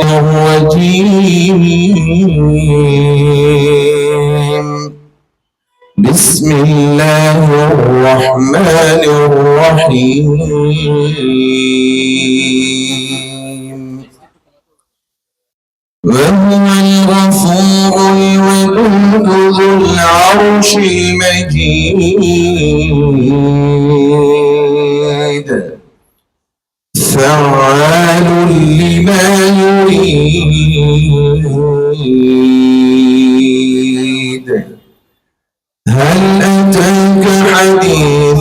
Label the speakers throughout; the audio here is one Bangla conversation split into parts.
Speaker 1: الرجيم. بسم الله الرحمن الرحيم. وهو الغفور الودود ذو العرش المجيد.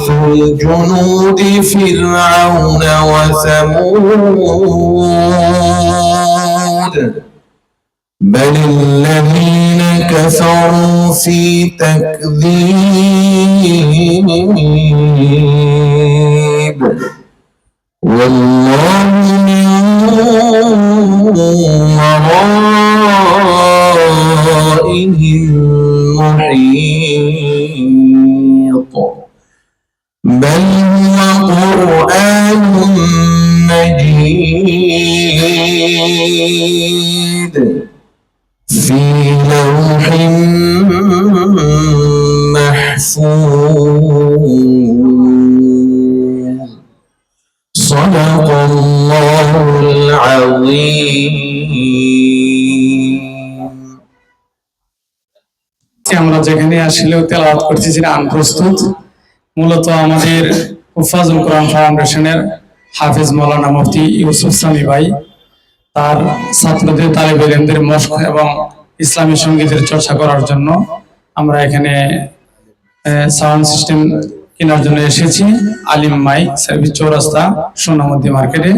Speaker 1: حديث الجنود فرعون وثمود. بل الذين كفروا في تكذيب. والله من ورائهم محيط. بل هو قرآن مجيد في لوح محفوظ صدق الله العظيم
Speaker 2: আমরা যেখানে আসলেও তেলাওয়াত করছি যেটা আনপ্রস্তুত মূলত আমাদের হুফাজুল কোরআন ফাউন্ডেশনের হাফিজ মৌলানা মুফতি ইউসুফ সামি ভাই, তার ছাত্রদের তালিব ইলমদের মস্ক এবং ইসলামী সঙ্গীতের চর্চা করার জন্য আমরা এখানে সাউন্ড সিস্টেম কেনার জন্য এসেছি। আলিম মাইক সার্ভিস চৌরাস্তা, সোনামদ্দি মার্কেটে।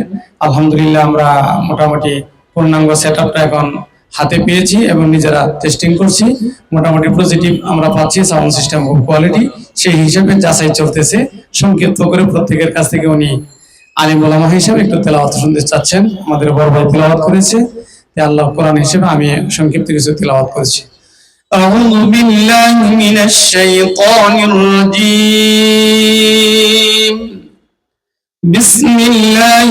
Speaker 2: আলহামদুলিল্লাহ আমরা মোটামুটি পূর্ণাঙ্গ সেট আপটা এখন হাতে পেয়েছি এবং নিজেরা টেস্টিং করছি মোটামুটি পজিটিভ আমরা পাচ্ছি সাউন্ড সিস্টেম খুব কোয়ালিটি সেই হিসাবে যাচাই চলতেছে সংক্ষিপ্ত করে প্রত্যেকের কাছ থেকে উনি আলিম ওলামা হিসেবে একটু তেলাওয়াত শুনতে চাচ্ছেন আমাদের বড় ভাই তেলাওয়াত করেছে তাই আল্লাহ কোরআন হিসেবে আমি সংক্ষিপ্ত কিছু তেলাওয়াত করেছি
Speaker 3: أعوذ بالله من الشيطان الرجيم بسم الله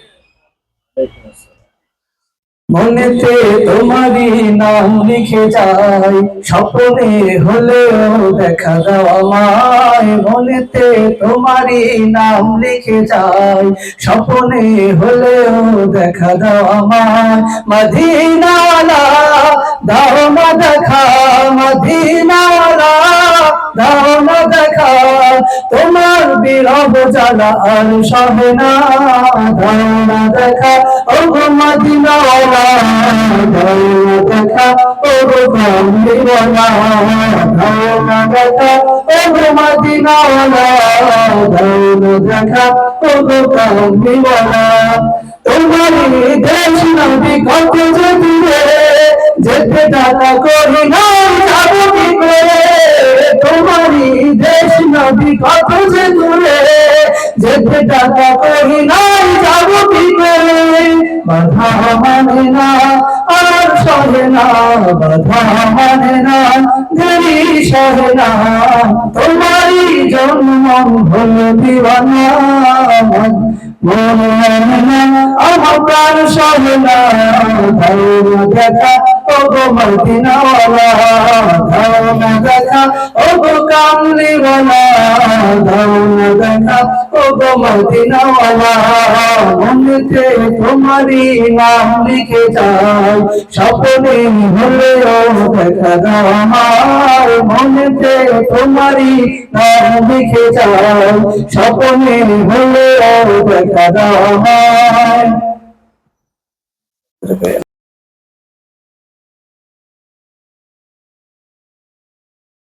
Speaker 4: মনেতে তোমারই নাম লিখে যাই। স্বপ্নে হলেও দেখা দাও আমায়। মনেতে তোমারই নাম লিখে যাই। স্বপ্নে হলেও দেখা দাও আমায়। মদিনালা দাও না দেখা। মদিনালা দাও দেখা তোমার বিরব জ্বালা আর সহে না দাও দেখা ও দেখা ও গো কামলিওয়ালা দেখা ও গো মদিনাওয়ালা দেখা ও তোমারই দেশ নবী কত যে যেতে টাকা করি না কত যে দূরে যেতে টাকা করি না যাব কি করে? বাধা মানে না আর সহে না, বাধা মানে না দেরি সহে না। তোমারই জন্ম হলো দিওয়ানা মন মানে না, আমার প্রাণ সহে না। দেখা ও গো মদিনাওয়ালা না দেখা ও গো কামলিওয়ালা। ধাও না দেখা ও গো মদিনাওয়ালা মনেতে তোমারই নাম লিখে যাই স্বপ্নে হলেও দেখা দাও আমার মনেতে তোমারই নাম লিখে যাই স্বপ্নে হলেও দেখা দাও আমার